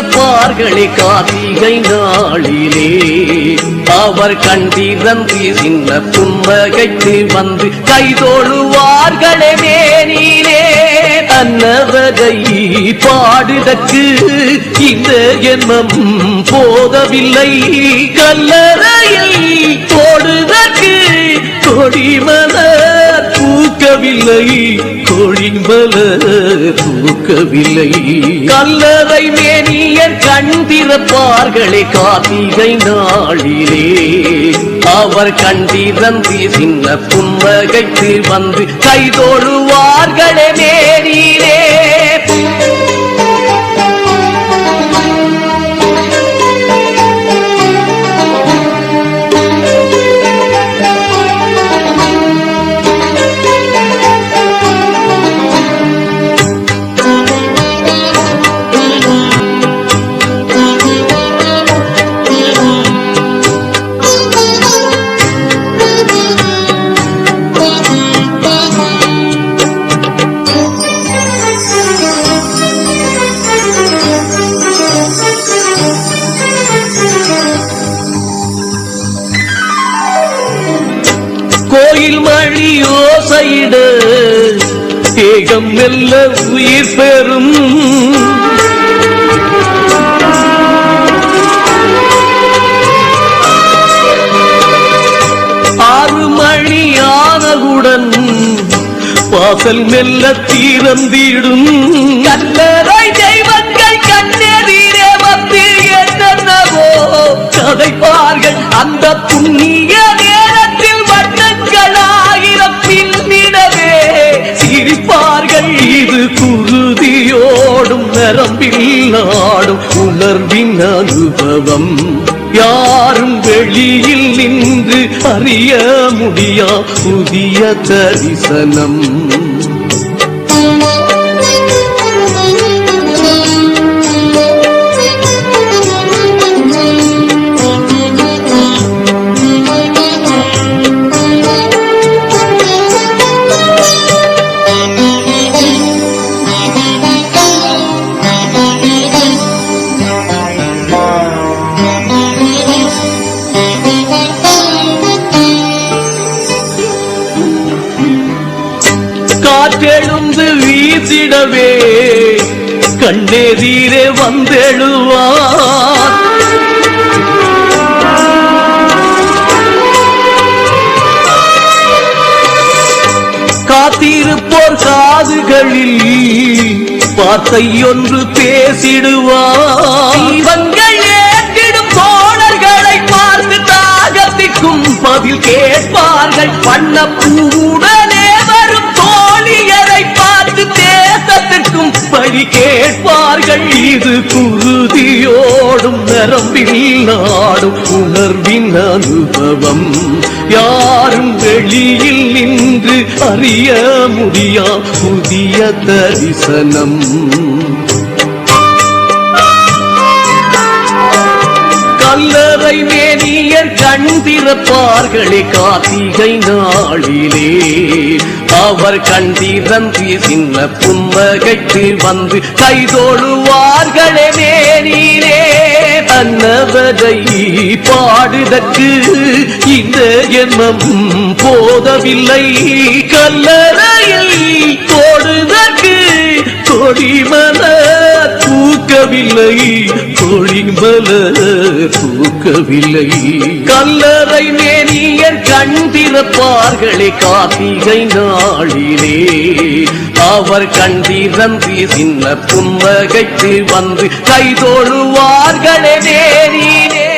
திறப்பார்களே கார்த்திகை நாளிலே. அவர் கண்டிரந்து சின்ன புன்னகைத்து வந்து கைதோழுவார்களே மேனிலே. தன்னவகை பாடுதற்கு இந்த ஜென்மம் போதவில்லை. கல்லறையில் போடுதற்கு கொடிமலர் பூக்கவில்லை கோழிம்பல பூக்கவில்லை கல்லறை மேனியர் கண் திறப்பார்களே கார்த்திகை நாளிலே. அவர் கண்டிரந்து சின்ன புன்னகைத்து வந்து கைதோழுவார்களே மேனியில் கோயில் மழி ஓசையிட. ஏகம் மெல்ல உயிர் பெறும். ஆறு மணி ஆனவுடன் வாசல் மெல்ல தீரந்திடும் கல்லறை நரம்பில் நாடும் உணர்வின் அனுபவம். யாரும் வெளியில் நின்று அறிய முடியா புதிய தரிசனம். எழுந்து வீசிடவே. கண்ணெதிரே வந்தெழுவார். காத்திருப்போர் காதுகளில் வார்த்தை ஒன்று பேசிடுவார். இவங்கள் ஏற்றிடும் தோழர்களை பார்த்து தாகத்திற்கும் பதில் கேட்பார்கள். பண்ண கூட தேசத்திற்கும் வழி கேட்பார்கள். இது குருதியோடும் நரம்பில் நாடும் உணர்வின் அனுபவம். யாரும் வெளியில் நின்று அறிய முடியா புதிய தரிசனம். பிறப்பார்களே திறப்பார்களே கார்த்திகை நாளிலே. அவர் கண்டிரந்து சின்ன புன்னகைத்து வந்து கைதோழுவார்களே மேனிலே. தன்னவரை பாடுதற்கு இந்த எண்ணம் போதவில்லை. கல்லறையில் போடுதற்கு கொடிமலர் தூக்கவில்லை. கொடிமலர் பூக்கவில்லை. கல்லறை மேனியர் கண் திறப்பார்களே கார்த்திகை நாளிலே. அவர் கண்டிரந்து சின்ன புன்னகைத்து வந்து கைதோழுவார்களே நேரிலே